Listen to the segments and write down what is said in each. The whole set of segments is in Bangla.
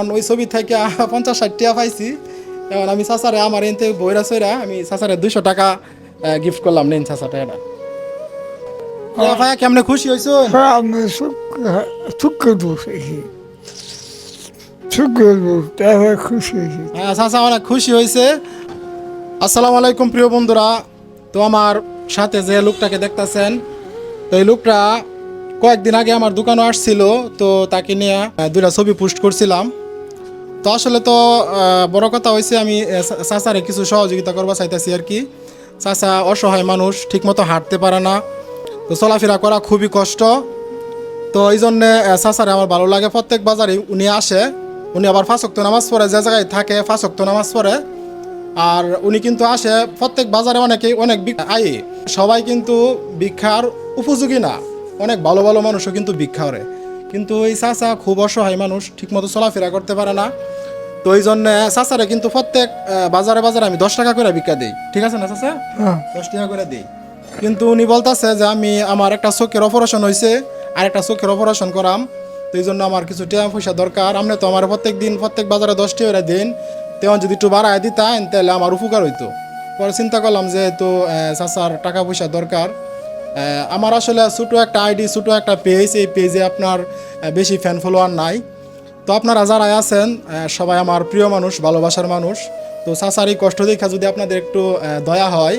ওই ছবি থেকে পঞ্চাশ ষাট টাকা পাইছি। এখন আমি চাচারে আমার এনতে বইরা সইরা আমি চাচারে দুইশো টাকা গিফট করলাম নেন চাচাটা এটা। ভাইয়া কেমনে খুশি হয়েছো আমি শুক্র বসেছি শুক্র খুশি হয়েছি হ্যাঁ চাচা অনেক খুশি হয়েছে আসসালামু আলাইকুম প্রিয় বন্ধুরা। তো আমার সাথে যে লোকটাকে দেখতাছেন তো এই লোকটা কয়েকদিন আগে আমার দোকানে আসছিল তো তাকে নিয়ে দুইটা ছবি পোস্ট করছিলাম। তো আসলে তো বড় কথা হয়েছে আমি আহ, চা- চাচারে কিছু সহযোগিতা করবা চাইতেছি আর কি। চাচা অসহায় মানুষ ঠিকমতো হাঁটতে পারে না। তো চলাফেরা করা খুবই কষ্ট। তো এই জন্যে চাচারে আমার ভালো লাগে। প্রত্যেক বাজারে উনি আসে উনি আবার ফাঁসক্ত নামাজ পড়ে যে জায়গায় থাকে ফাঁসক্ত নামাজ পড়ে। আর উনি কিন্তু আসে প্রত্যেক বাজারে অনেকেই অনেক আয়। সবাই কিন্তু ভিক্ষার উপযোগী না। অনেক ভালো ভালো মানুষও কিন্তু ভিক্ষা করে। কিন্তু এই চাচা খুব অসহায় মানুষ ঠিকমতো চলাফেরা করতে পারে না। তো এই জন্য চাচারে কিন্তু প্রত্যেক বাজারে বাজারে আমি দশ টাকা করে ভিক্ষা দিই। ঠিক আছে না চাচা? হ্যাঁ। দশ টাকা করে দিই। কিন্তু উনি বলতেছে যে আমি আমার একটা চোখের অপারেশন হয়েছে আর একটা চোখের অপারেশন করাম। তো এই জন্য আমার কিছু টাকা পয়সা দরকার। আপনি তো আমার প্রত্যেক দিন প্রত্যেক বাজারে দশ টাকা করে দিন। তেমন যদি একটু বাড়ায় দিতেন তাহলে আমার উপকার হইতো। পরে চিন্তা করলাম যে তো চাচার টাকা পয়সা দরকার। আমার আসলে ছোটো একটা আইডি ছোটো একটা পেজ এই পেজে আপনার বেশি ফ্যান ফলোয়ার নাই। তো আপনারা যারা আছেন সবাই আমার প্রিয় মানুষ ভালোবাসার মানুষ তো চাচার এই কষ্ট দেখা যদি আপনাদের একটু দয়া হয়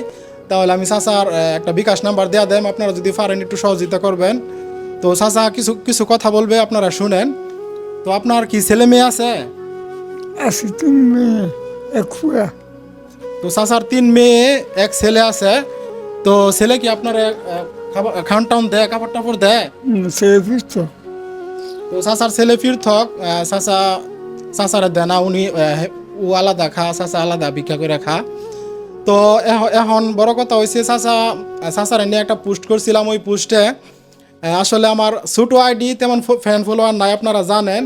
তাহলে আমি চাচার একটা বিকাশ নাম্বার দেওয়া দেন। আপনারা যদি পারেন একটু সহযোগিতা করবেন। তো চাচা কিছু কিছু কথা বলবে আপনারা শুনেন। তো আপনার কি ছেলে মেয়ে আছে? আছি তুমি এক তো চাচার তিন মেয়ে এক ছেলে আছে। তো ছেলে কি আপনার খাবার খাওয়ান টাউন দেয় কাপড় টাপড় দেয় সে বুঝত তো চাচার ছেলে ফিরথক চাচা চাচারে দেয় না উনি ও আলাদা খা চাচা আলাদা ভিক্ষা করে খা। তো এখন বড় কথা হয়েছে চাচা চাচারে নিয়ে একটা পোস্ট করছিলাম ওই পোস্টে। আসলে আমার ছোটো আইডি তেমন ফ্যান ফলোয়ার নাই আপনারা জানেন।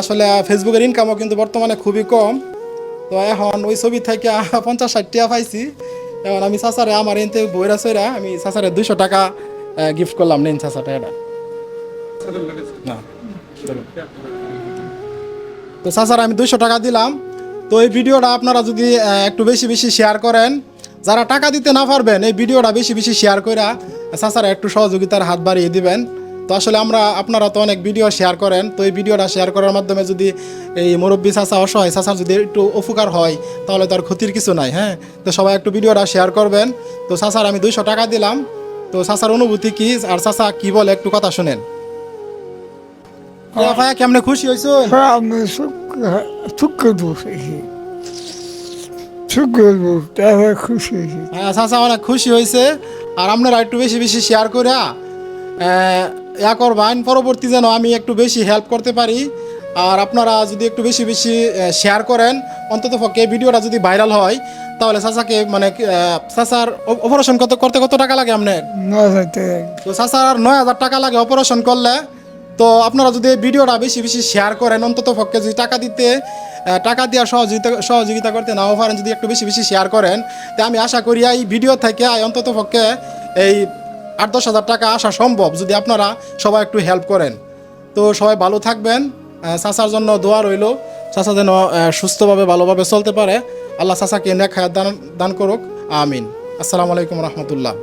আসলে ফেসবুকের ইনকামও কিন্তু বর্তমানে খুবই কম। তো এখন ওই ছবি থেকে পঞ্চাশ ষাট টাকা পাইছি। আমি চাচারে, আমার এনতে বইরা সইরা আমি চাচারে দুইশো টাকা গিফট করলাম, নেন চাচাটা, এটা। না। তো চাচার আমি দুইশো টাকা দিলাম। তো এই ভিডিওটা আপনারা যদি একটু বেশি বেশি শেয়ার করেন, যারা টাকা দিতে না পারবেন, এই ভিডিওটা বেশি বেশি শেয়ার করে চাচারা একটু সহযোগিতার হাত বাড়িয়ে দিবেন। তো আসলে আমরা আপনারা তো অনেক ভিডিও শেয়ার করেন তো এই ভিডিওটা শেয়ার করার মাধ্যমে যদি এই মুরব্বী চাচা অসহায় চাচার যদি একটু উপকার হয় তাহলে তার ক্ষতির কিছু নাই হ্যাঁ? তো সবাই একটু ভিডিওটা শেয়ার করবেন। তো চাচার আমি দুইশো টাকা দিলাম। তো চাচার অনুভূতি কি? আর চাচা কি বলে? একটু কথা শুনেন। ভাই কেমনে খুশি হয়েছো। হ্যাঁ অনেক খুশি হয়েছে। আর আপনারা একটু বেশি বেশি শেয়ার করে ইয়া করবেন পরবর্তী যেন আমি একটু বেশি হেল্প করতে পারি। আর আপনারা যদি একটু বেশি বেশি শেয়ার করেন, অন্তত পক্ষে ভিডিওটা যদি ভাইরাল হয়, তাহলে চাচাকে মানে চাচার অপারেশন করতে করতে কত টাকা লাগে আপনার? তো চাচার নয় হাজার টাকা লাগে অপারেশন করলে। তো আপনারা যদি ভিডিওটা বেশি বেশি শেয়ার করেন, অন্তত পক্ষে যদি টাকা দিতে টাকা দেওয়ার সহযোগিতা সহযোগিতা করতে নাও পারেন, যদি একটু বেশি বেশি শেয়ার করেন, তা আমি আশা করি এই ভিডিও থেকে অন্তত পক্ষে এই আট দশ হাজার টাকা আসা সম্ভব, যদি আপনারা সবাই একটু হেল্প করেন। তো সবাই ভালো থাকবেন। চাচার জন্য দোয়া রইল। চাচা যেন সুস্থভাবে, ভালোভাবে চলতে পারে। আল্লাহ চাচাকে হায়াত দান দান করুক। আমিন। আসসালামু আলাইকুম রহমতুল্লাহ।